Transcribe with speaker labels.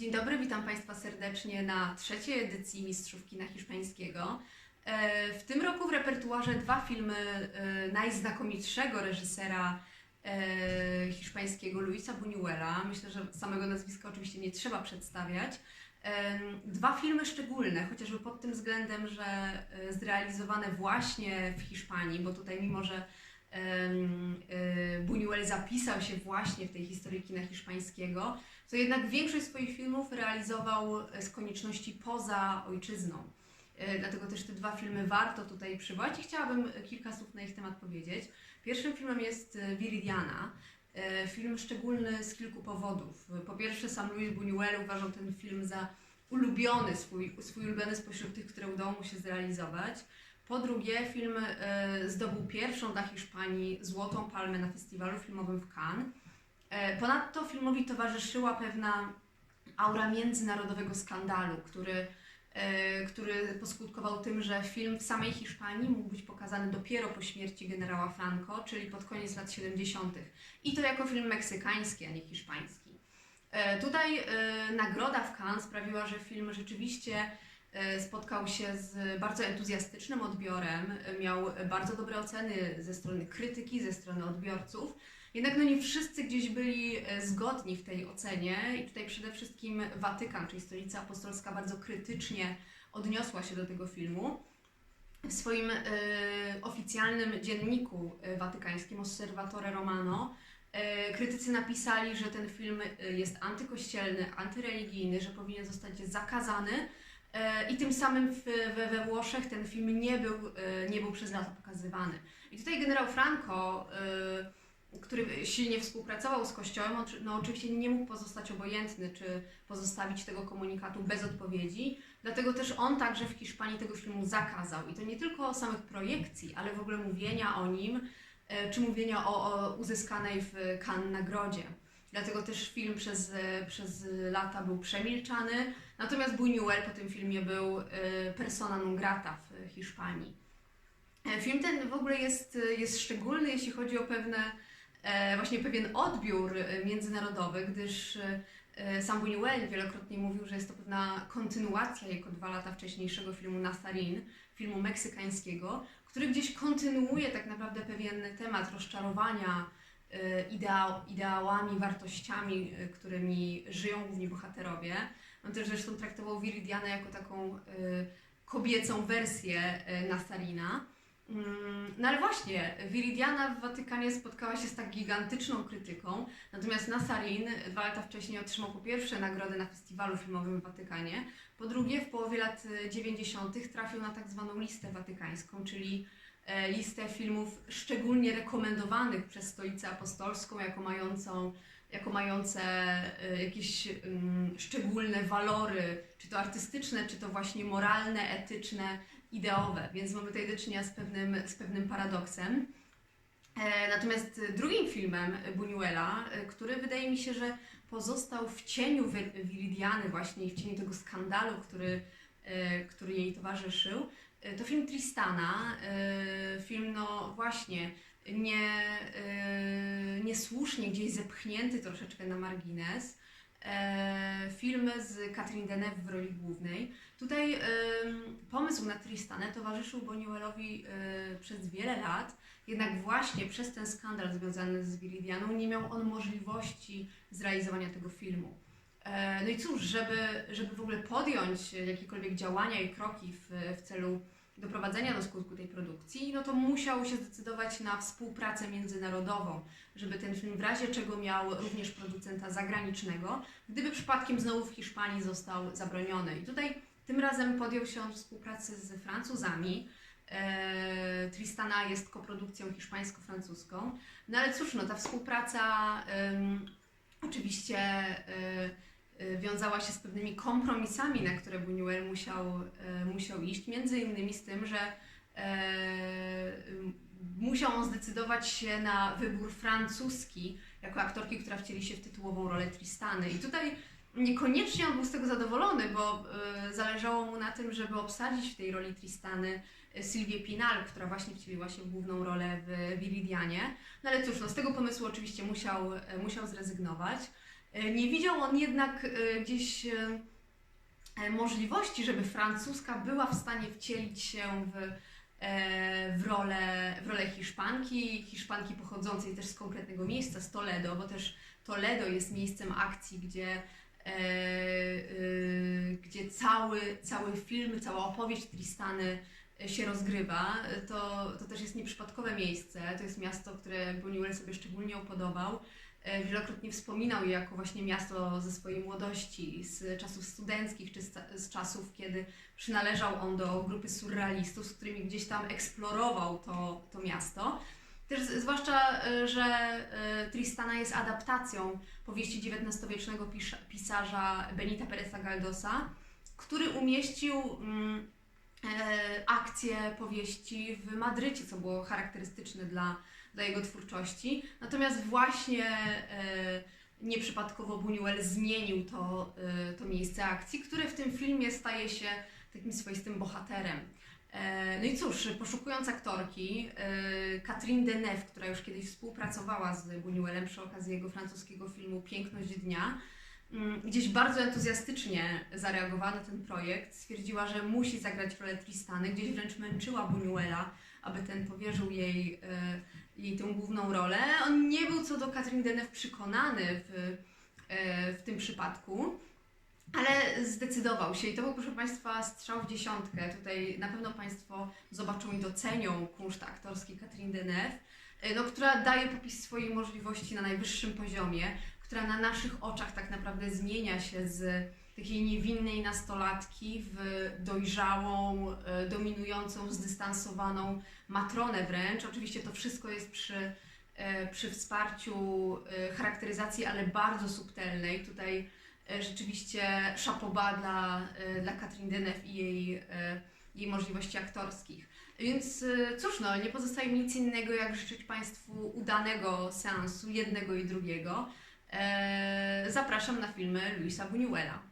Speaker 1: Dzień dobry, witam Państwa serdecznie na trzeciej edycji Mistrzów Kina Hiszpańskiego. E, W tym roku w repertuarze dwa filmy e, najznakomitszego reżysera e, hiszpańskiego Luisa Buñuela. Myślę, że samego nazwiska oczywiście nie trzeba przedstawiać. Dwa filmy szczególne, chociażby pod tym względem, że zrealizowane właśnie w Hiszpanii, bo tutaj mimo, że Buñuel zapisał się właśnie w tej historii kina hiszpańskiego, to jednak większość swoich filmów realizował e, z konieczności poza ojczyzną. E, Dlatego też te dwa filmy warto tutaj przywołać i chciałabym kilka słów na ich temat powiedzieć. Pierwszym filmem jest e, Viridiana. E, Film szczególny z kilku powodów. Po pierwsze, sam Luis Buñuel uważał ten film za ulubiony, swój, swój ulubiony spośród tych, które udało mu się zrealizować. Po drugie, film e, zdobył pierwszą dla Hiszpanii Złotą Palmę na festiwalu filmowym w Cannes. E, Ponadto filmowi towarzyszyła pewna aura międzynarodowego skandalu, który, e, który poskutkował tym, że film w samej Hiszpanii mógł być pokazany dopiero po śmierci generała Franco, czyli pod koniec lat 70. I to jako film meksykański, a nie hiszpański. Tutaj nagroda w Cannes sprawiła, że film rzeczywiście spotkał się z bardzo entuzjastycznym odbiorem, e, miał bardzo dobre oceny ze strony krytyki, ze strony odbiorców. Jednak no nie wszyscy gdzieś byli e, zgodni w tej ocenie i tutaj przede wszystkim Watykan, czyli Stolica Apostolska, bardzo krytycznie odniosła się do tego filmu. W swoim e, oficjalnym dzienniku e, watykańskim Osservatore Romano e, krytycy napisali, że ten film e, jest antykościelny, antyreligijny, że powinien zostać zakazany e, i tym samym w, we, we Włoszech ten film nie był, e, nie był przez lata pokazywany. I tutaj generał Franco e, który silnie współpracował z Kościołem, no oczywiście nie mógł pozostać obojętny, czy pozostawić tego komunikatu bez odpowiedzi. Dlatego też on także w Hiszpanii tego filmu zakazał. I to nie tylko o samych projekcji, ale w ogóle mówienia o nim, e, czy mówienia o, o uzyskanej w Cannes nagrodzie. Dlatego też film przez, e, przez lata był przemilczany. Natomiast Buñuel po tym filmie był e, persona non grata w Hiszpanii. E, Film ten w ogóle jest, jest szczególny, jeśli chodzi o pewne, właśnie pewien odbiór międzynarodowy, gdyż sam Buñuel wielokrotnie mówił, że jest to pewna kontynuacja jego dwa lata wcześniejszego filmu Nazarin, filmu meksykańskiego, który gdzieś kontynuuje tak naprawdę pewien temat rozczarowania e, ideał, ideałami, wartościami, e, którymi żyją główni bohaterowie. On też zresztą traktował Viridianę jako taką e, kobiecą wersję Nasarina. Mm, No ale właśnie, Viridiana w Watykanie spotkała się z tak gigantyczną krytyką, natomiast Nasarin dwa lata wcześniej otrzymał po pierwsze nagrodę na festiwalu filmowym w Watykanie, po drugie w połowie lat e, 90. trafił na tak zwaną listę watykańską, czyli listę filmów szczególnie rekomendowanych przez Stolicę Apostolską jako mającą jako mające e, jakieś mm, szczególne walory, czy to artystyczne, czy to właśnie moralne, etyczne, ideowe, więc mamy tutaj do czynienia z pewnym, z pewnym paradoksem. E, Natomiast drugim filmem Buñuela, e, który wydaje mi się, że pozostał w cieniu Viridiany właśnie i w cieniu tego skandalu, który, e, który jej towarzyszył, e, to film Tristana. e, Film, no właśnie, nie, e, niesłusznie gdzieś zepchnięty troszeczkę na margines. Film z Catherine Deneuve w roli głównej. Tutaj pomysł na Tristanę towarzyszył Buñuelowi e, przez wiele lat, jednak właśnie przez ten skandal związany z Viridianą nie miał on możliwości zrealizowania tego filmu. E, No i cóż, żeby, żeby w ogóle podjąć jakiekolwiek działania i kroki w, w celu doprowadzenia do skutku tej produkcji, no to musiał się zdecydować na współpracę międzynarodową, żeby ten film w razie czego miał również producenta zagranicznego, gdyby przypadkiem znowu w Hiszpanii został zabroniony. I tutaj tym razem podjął się on współpracy z Francuzami. E, Tristana jest koprodukcją hiszpańsko-francuską. No ale cóż, no ta współpraca oczywiście e, wiązała się z pewnymi kompromisami, na które Buñuel musiał, e, musiał iść, między innymi z tym, że e, musiał on zdecydować się na wybór francuski jako aktorki, która wcieli się w tytułową rolę Tristany. I tutaj niekoniecznie on był z tego zadowolony, bo e, zależało mu na tym, żeby obsadzić w tej roli Tristany Sylwię Pinal, która właśnie wcieliła się w główną rolę w Viridianie. No ale cóż, no, z tego pomysłu oczywiście musiał, musiał zrezygnować. E, Nie widział on jednak e, gdzieś e, możliwości, żeby francuska była w stanie wcielić się w, w, rolę, w rolę Hiszpanki, Hiszpanki pochodzącej też z konkretnego miejsca, z Toledo, bo też Toledo jest miejscem akcji, gdzie, gdzie cały, cały film, cała opowieść Tristany się rozgrywa. To, to też jest nieprzypadkowe miejsce, to jest miasto, które Buñuel sobie szczególnie upodobał. E, Wielokrotnie wspominał je jako właśnie miasto ze swojej młodości, z czasów studenckich, czy z, czasów, kiedy przynależał on do grupy surrealistów, z którymi gdzieś tam eksplorował to, to miasto. Też zwłaszcza, e, że e, Tristana jest adaptacją powieści XIX-wiecznego pisarza Benita Pereza Galdosa, który umieścił mm, akcję powieści w Madrycie, co było charakterystyczne dla, dla jego twórczości. Natomiast właśnie e, nieprzypadkowo Buñuel zmienił to, e, to miejsce akcji, które w tym filmie staje się takim swoistym bohaterem. E, No i cóż, poszukując aktorki, Catherine Deneuve, która już kiedyś współpracowała z Buñuelem przy okazji jego francuskiego filmu Piękność Dnia, mm, gdzieś bardzo entuzjastycznie zareagowała na ten projekt. Stwierdziła, że musi zagrać rolę Tristany, gdzieś wręcz męczyła Buñuela, aby ten powierzył jej, e, jej tę główną rolę. On nie był co do Catherine Deneuve przekonany w, e, w tym przypadku. Ale zdecydował się i to był, proszę Państwa, strzał w dziesiątkę. Tutaj na pewno Państwo zobaczą i docenią kunszt aktorski Catherine Deneuve, e, no, która daje popis swojej możliwości na najwyższym poziomie, która na naszych oczach tak naprawdę zmienia się z takiej niewinnej nastolatki w dojrzałą, e, dominującą, zdystansowaną matronę wręcz. Oczywiście to wszystko jest przy, e, przy wsparciu e, charakteryzacji, ale bardzo subtelnej. Tutaj rzeczywiście szapoba dla, dla Katrin Deneuve i jej, jej możliwości aktorskich. Więc cóż, no, nie pozostaje mi nic innego, jak życzyć Państwu udanego seansu, jednego i drugiego. Zapraszam na filmy Luisa Buñuela.